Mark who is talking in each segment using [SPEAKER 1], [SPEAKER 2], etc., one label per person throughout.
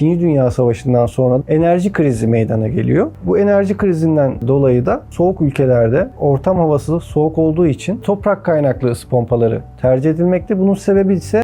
[SPEAKER 1] İkinci Dünya Savaşı'ndan sonra enerji krizi meydana geliyor. Bu enerji krizinden dolayı da soğuk ülkelerde ortam havası soğuk olduğu için toprak kaynaklı ısı pompaları tercih edilmekte. Bunun sebebi ise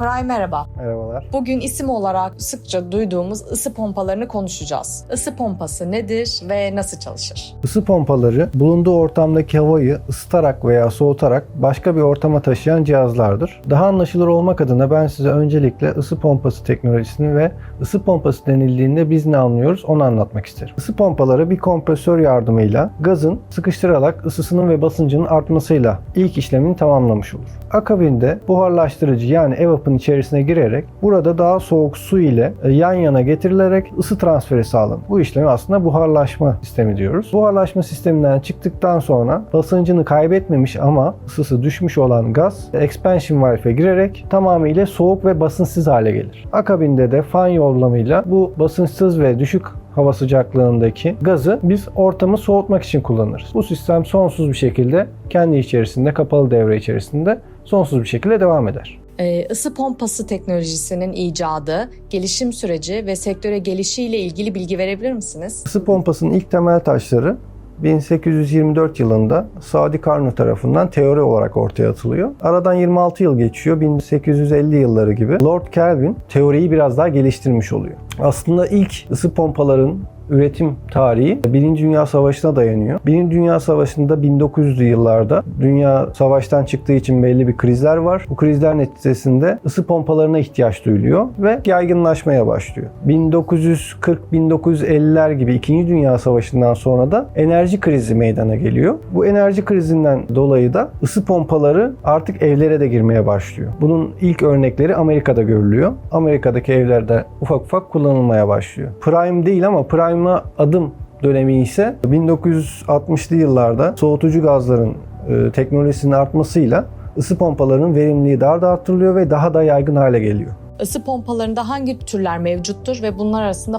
[SPEAKER 2] Koray merhaba.
[SPEAKER 1] merhabalar.
[SPEAKER 2] Bugün isim olarak sıkça duyduğumuz ısı pompalarını konuşacağız. Isı pompası nedir ve nasıl çalışır?
[SPEAKER 1] Isı pompaları bulunduğu ortamdaki havayı ısıtarak veya soğutarak başka bir ortama taşıyan cihazlardır. Daha anlaşılır olmak adına ben size öncelikle ısı pompası teknolojisini ve ısı pompası denildiğinde biz ne anlıyoruz onu anlatmak isterim. Isı pompaları bir kompresör yardımıyla gazın sıkıştırılarak ısısının ve basıncının artmasıyla ilk işlemini tamamlamış olur. Akabinde buharlaştırıcı yani evapın içerisine girerek burada daha soğuk su ile e, yan yana getirilerek ısı transferi sağlanır. Bu işlemi aslında buharlaşma sistemi diyoruz. Buharlaşma sisteminden çıktıktan sonra basıncını kaybetmemiş ama ısısı düşmüş olan gaz expansion valve'e girerek tamamıyla soğuk ve basınçsız hale gelir. Akabinde de fan yollamıyla bu basınçsız ve düşük hava sıcaklığındaki gazı biz ortamı soğutmak için kullanırız. Bu sistem sonsuz bir şekilde kendi içerisinde kapalı devre içerisinde sonsuz bir şekilde devam eder.
[SPEAKER 2] Ee, ısı pompası teknolojisinin icadı, gelişim süreci ve sektöre gelişiyle ilgili bilgi verebilir misiniz?
[SPEAKER 1] Isı pompasının ilk temel taşları 1824 yılında Sadi Carnot tarafından teori olarak ortaya atılıyor. Aradan 26 yıl geçiyor. 1850 yılları gibi Lord Kelvin teoriyi biraz daha geliştirmiş oluyor. Aslında ilk ısı pompaların üretim tarihi Birinci Dünya Savaşı'na dayanıyor. Birinci Dünya Savaşı'nda 1900'lü yıllarda dünya savaştan çıktığı için belli bir krizler var. Bu krizler neticesinde ısı pompalarına ihtiyaç duyuluyor ve yaygınlaşmaya başlıyor. 1940-1950'ler gibi İkinci Dünya Savaşı'ndan sonra da enerji krizi meydana geliyor. Bu enerji krizinden dolayı da ısı pompaları artık evlere de girmeye başlıyor. Bunun ilk örnekleri Amerika'da görülüyor. Amerika'daki evlerde ufak ufak kullanılmaya başlıyor. Prime değil ama Prime'a adım dönemi ise 1960'lı yıllarda soğutucu gazların e, teknolojisinin artmasıyla ısı pompalarının verimliliği daha da arttırılıyor ve daha da yaygın hale geliyor.
[SPEAKER 2] Isı pompalarında hangi türler mevcuttur ve bunlar arasında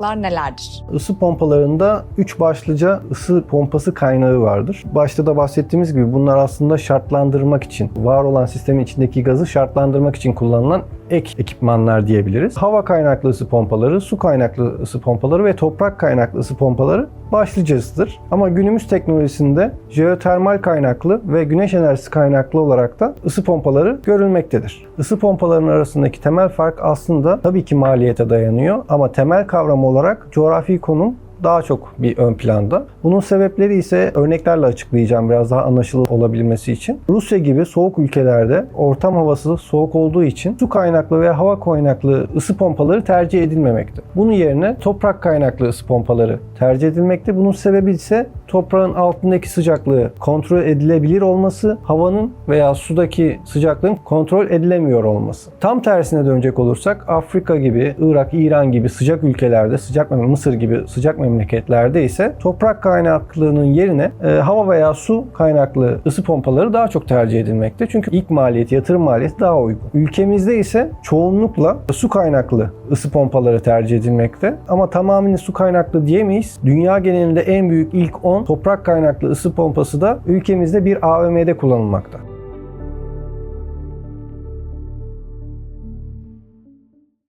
[SPEAKER 2] farklar nelerdir?
[SPEAKER 1] Isı pompalarında 3 başlıca ısı pompası kaynağı vardır. Başta da bahsettiğimiz gibi bunlar aslında şartlandırmak için, var olan sistemin içindeki gazı şartlandırmak için kullanılan ek ekipmanlar diyebiliriz. Hava kaynaklı ısı pompaları, su kaynaklı ısı pompaları ve toprak kaynaklı ısı pompaları başlıcasıdır. Ama günümüz teknolojisinde jeotermal kaynaklı ve güneş enerjisi kaynaklı olarak da ısı pompaları görülmektedir. Isı pompalarının arasındaki temel fark aslında tabii ki maliyete dayanıyor ama temel kavram olarak coğrafi konum daha çok bir ön planda. Bunun sebepleri ise örneklerle açıklayacağım biraz daha anlaşılır olabilmesi için. Rusya gibi soğuk ülkelerde ortam havası soğuk olduğu için su kaynaklı ve hava kaynaklı ısı pompaları tercih edilmemekte. Bunun yerine toprak kaynaklı ısı pompaları tercih edilmekte. Bunun sebebi ise toprağın altındaki sıcaklığı kontrol edilebilir olması, havanın veya sudaki sıcaklığın kontrol edilemiyor olması. Tam tersine dönecek olursak Afrika gibi, Irak, İran gibi sıcak ülkelerde, sıcak Mısır gibi sıcak memleketlerde ise toprak kaynaklılığının yerine e, hava veya su kaynaklı ısı pompaları daha çok tercih edilmekte. Çünkü ilk maliyeti, yatırım maliyeti daha uygun. Ülkemizde ise çoğunlukla su kaynaklı ısı pompaları tercih edilmekte. Ama tamamını su kaynaklı diyemeyiz. Dünya genelinde en büyük ilk 10 toprak kaynaklı ısı pompası da ülkemizde bir AVM'de kullanılmakta.